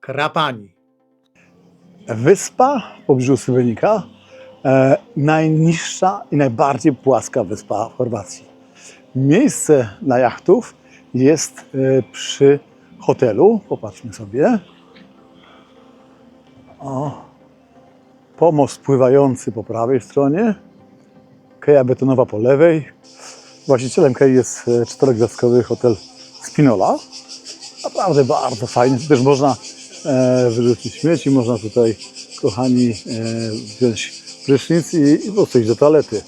Krapani. Wyspa w pobliżu Słowenika, e, najniższa i najbardziej płaska wyspa w Chorwacji. Miejsce dla jachtów jest e, przy hotelu. Popatrzmy sobie. O, pomost pływający po prawej stronie, keja betonowa po lewej. Właścicielem kei jest e, czterogwiazdkowy hotel Spinola. Naprawdę bardzo fajnie. Też można wyrzucić śmieci, można tutaj, kochani, e, wziąć prysznic i, i iść do toalety.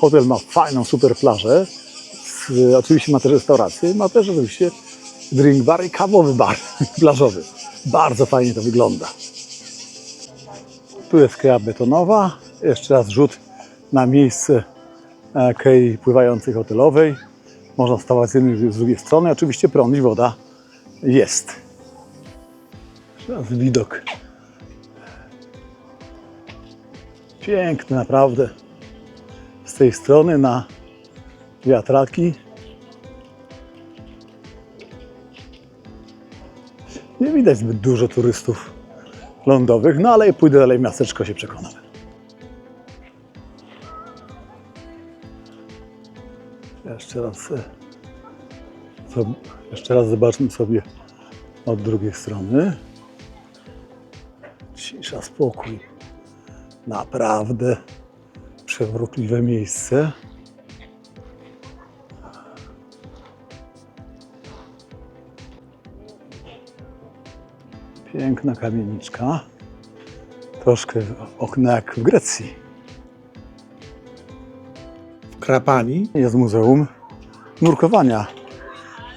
Hotel ma fajną, super plażę. Oczywiście ma też restaurację, ma też oczywiście drink bar i kawowy bar plażowy. Bardzo fajnie to wygląda. Tu jest keja betonowa. Jeszcze raz rzut na miejsce e, kei pływającej hotelowej. Można stawać z jednej z drugiej strony. Oczywiście prąd i woda jest. Teraz widok. Piękny naprawdę. Z tej strony na wiatraki. Nie widać zbyt dużo turystów lądowych, no ale pójdę dalej miasteczko się przekonam. Jeszcze raz, e, jeszcze raz zobaczmy sobie od drugiej strony. Cisza, spokój. Naprawdę przewrotliwe miejsce. Piękna kamieniczka. Troszkę okna jak w Grecji. W Krapani Jest muzeum nurkowania.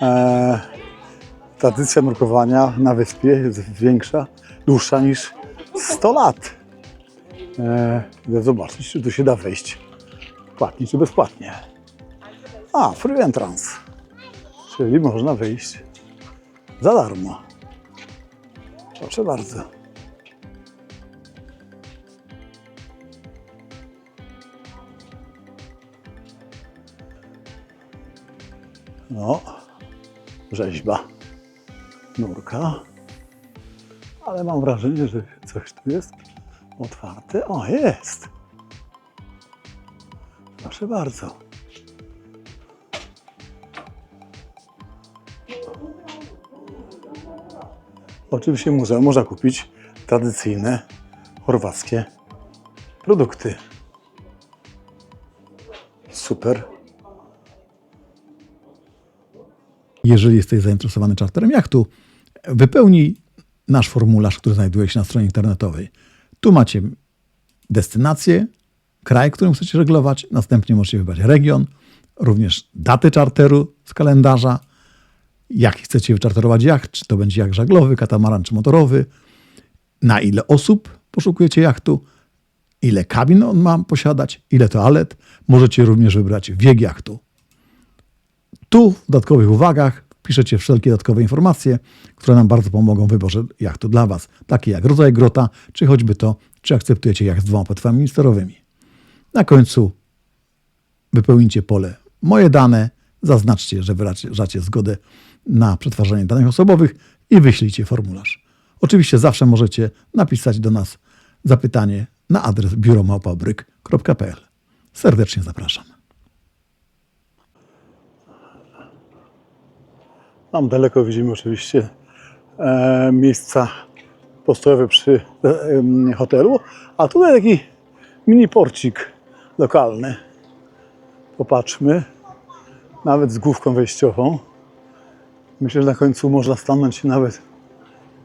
E, tradycja nurkowania na wyspie jest większa, dłuższa niż 100 lat. E, idę zobaczyć, czy tu się da wejść płatnie czy bezpłatnie. A, free entrance. Czyli można wyjść za darmo. Proszę bardzo. No, rzeźba nurka. Ale mam wrażenie, że coś tu jest otwarte. O, jest. Proszę bardzo. Oczywiście muzeum można kupić tradycyjne chorwackie produkty. Super. Jeżeli jesteś zainteresowany czarterem jachtu, wypełnij nasz formularz, który znajduje się na stronie internetowej. Tu macie destynację, kraj, którym chcecie żeglować, następnie możecie wybrać region, również daty czarteru z kalendarza, jaki chcecie wyczarterować jacht, czy to będzie jacht żaglowy, katamaran czy motorowy, na ile osób poszukujecie jachtu, ile kabin on ma posiadać, ile toalet. Możecie również wybrać wiek jachtu. Tu w dodatkowych uwagach piszecie wszelkie dodatkowe informacje, które nam bardzo pomogą w wyborze jachtu dla Was, takie jak rodzaj grota, czy choćby to, czy akceptujecie jacht z dwoma płetwami sterowymi. Na końcu wypełnijcie pole moje dane, zaznaczcie, że wyrażacie zgodę na przetwarzanie danych osobowych i wyślijcie formularz. Oczywiście zawsze możecie napisać do nas zapytanie na adres biuromałpabryk.pl. Serdecznie zapraszam. Tam daleko widzimy oczywiście e, miejsca postojowe przy e, hotelu, a tutaj taki mini porcik lokalny. Popatrzmy, nawet z główką wejściową. Myślę, że na końcu można stanąć nawet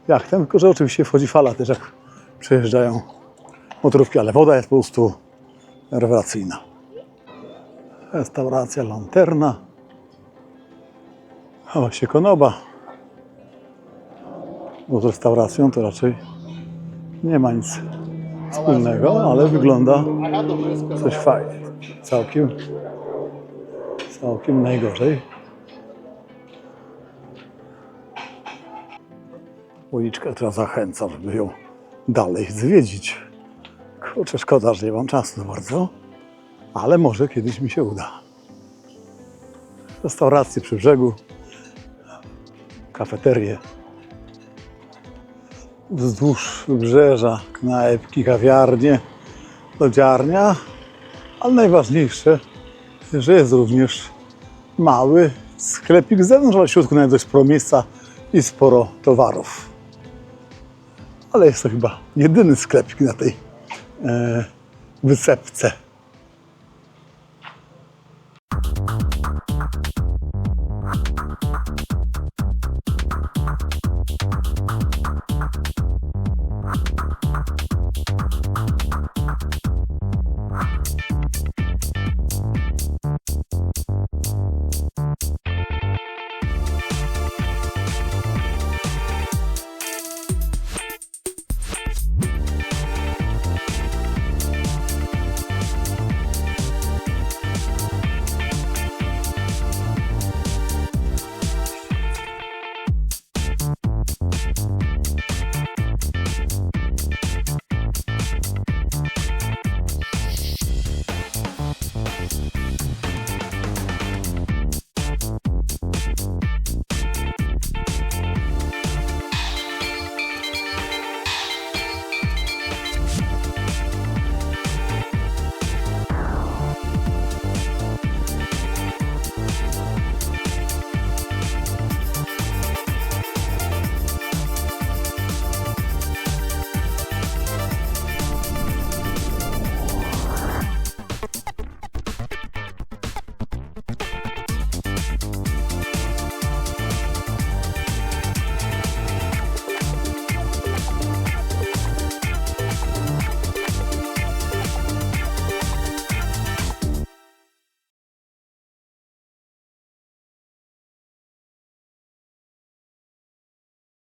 jachtem, tylko że oczywiście wchodzi fala też jak przejeżdżają motorówki, ale woda jest po prostu rewelacyjna. Restauracja Lanterna. A właśnie Konoba. Bo z restauracją to raczej nie ma nic wspólnego, ale wygląda coś fajnie. Całkiem, całkiem najgorzej. Uliczka, która zachęca, żeby ją dalej zwiedzić. Kurczę, szkoda, że nie mam czasu za bardzo, ale może kiedyś mi się uda. Restauracje przy brzegu, kafeterie. wzdłuż wybrzeża, knajpki, kawiarnie, lodziarnia, ale najważniejsze, że jest również mały sklepik zewnątrz, ale w środku nawet dość sporo miejsca i sporo towarów. Ale jest to chyba jedyny sklepik na tej e.